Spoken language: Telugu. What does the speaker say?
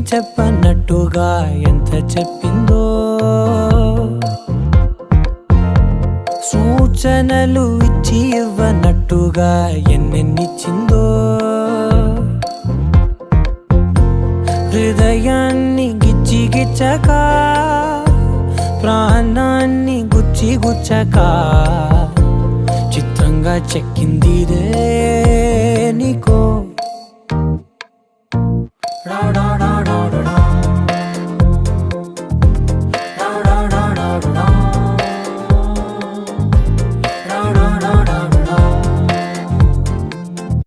చెప్పన్నట్టుగా ఎంత చెప్పిందో. సూచనలు ఇచ్చి ఇవ్వనట్టుగా ఎన్నెన్నిచ్చిందో. హృదయాన్ని గిచ్చి గిచ్చక ప్రాణాన్ని గుచ్చి గుచ్చక చిత్రంగా చెక్కింది రే నీకో. రావడం